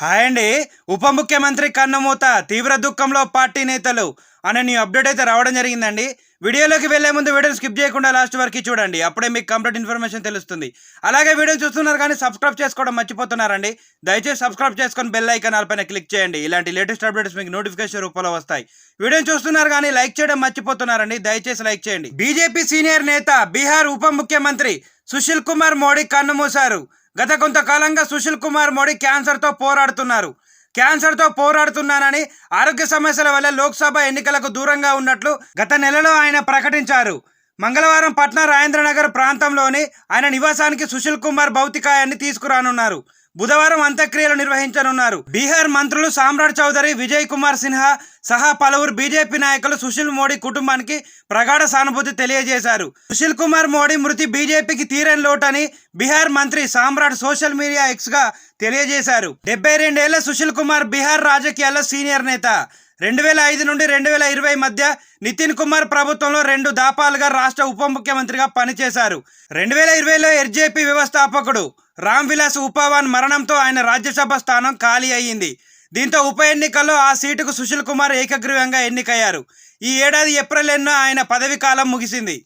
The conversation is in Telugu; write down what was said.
హాయ్ అండి. ఉప ముఖ్యమంత్రి కన్నమూత తీవ్ర దుఃఖంలో పార్టీ నేతలు. అనే నీ అప్డేట్ అయితే రావడం జరిగిందండి. వీడియోలోకి వెళ్ళే ముందు వీడియోని స్కిప్ చేయకుండా లాస్ట్ వరకు చూడండి. అప్పుడే మీకు కంప్లీట్ ఇన్ఫర్మేషన్ తెలుస్తుంది. అలాగే వీడియో చూస్తున్నారు కానీ సబ్స్క్రైబ్ చేసుకోవడం మర్చిపోతున్నారండి. దయచేసి సబ్స్క్రైబ్ చేసుకొని బెల్ ఐకాన్ పైన క్లిక్ చేయండి. ఇలాంటి లేటెస్ట్ అప్డేట్స్ మీకు నోటిఫికేషన్ రూపంలో వస్తాయి. వీడియోని చూస్తున్నారు కానీ లైక్ చేయడం మర్చిపోతున్నారండి. దయచేసి లైక్ చేయండి. బీజేపీ సీనియర్ నేత బీహార్ ఉప ముఖ్యమంత్రి సుశీల్ కుమార్ మోడీ కన్నుమూశారు. గత కొంతకాలంగా సుశీల్ కుమార్ మోడీ క్యాన్సర్తో పోరాడుతున్నారు. క్యాన్సర్తో పోరాడుతున్నానని ఆరోగ్య సమస్యల వల్ల లోక్సభ ఎన్నికలకు దూరంగా ఉన్నట్లు గత నెలలో ఆయన ప్రకటించారు. మంగళవారం పట్నా రాజేంద్రనగర్ ప్రాంతంలోని ఆయన నివాసానికి సుశీల్ కుమార్ భౌతికాయాన్ని తీసుకురానున్నారు. బుధవారం అంత్యక్రియలు నిర్వహించనున్నారు. బీహార్ మంత్రులు సామ్రాట్ చౌదరి విజయ్ కుమార్ సిన్హా సహా పలువురు బీజేపీ నాయకులు సుశీల్ మోడీ కుటుంబానికి ప్రగాఢ సానుభూతి తెలియజేశారు. సుశీల్ కుమార్ మోడీ మృతి బీజేపీకి తీరని లోటని బీహార్ మంత్రి సామ్రాట్ సోషల్ మీడియా ఎక్స్గా తెలియజేశారు. డెబ్బై రెండేళ్ళ సుశీల్ కుమార్ బీహార్ రాజకీయాల్లో సీనియర్ నేత. రెండు వేల ఐదు నుండి రెండు వేల ఇరవై మధ్య నితిన్ కుమార్ ప్రభుత్వంలో రెండు దాపాలుగా రాష్ట్ర ఉప ముఖ్యమంత్రిగా పనిచేశారు. రెండు వేల ఇరవైలో ఎర్జేపీ వ్యవస్థాపకుడు రామ్ విలాస్ ఉపావాన్ మరణంతో ఆయన రాజ్యసభ స్థానం ఖాళీ అయ్యింది. దీంతో ఉప ఎన్నికల్లో ఆ సీటుకు సుశీల్ కుమార్ ఏకగ్రీవంగా ఎన్నికయ్యారు. ఈ ఏడాది ఏప్రిల్ ఎన్నో ఆయన పదవి కాలం ముగిసింది.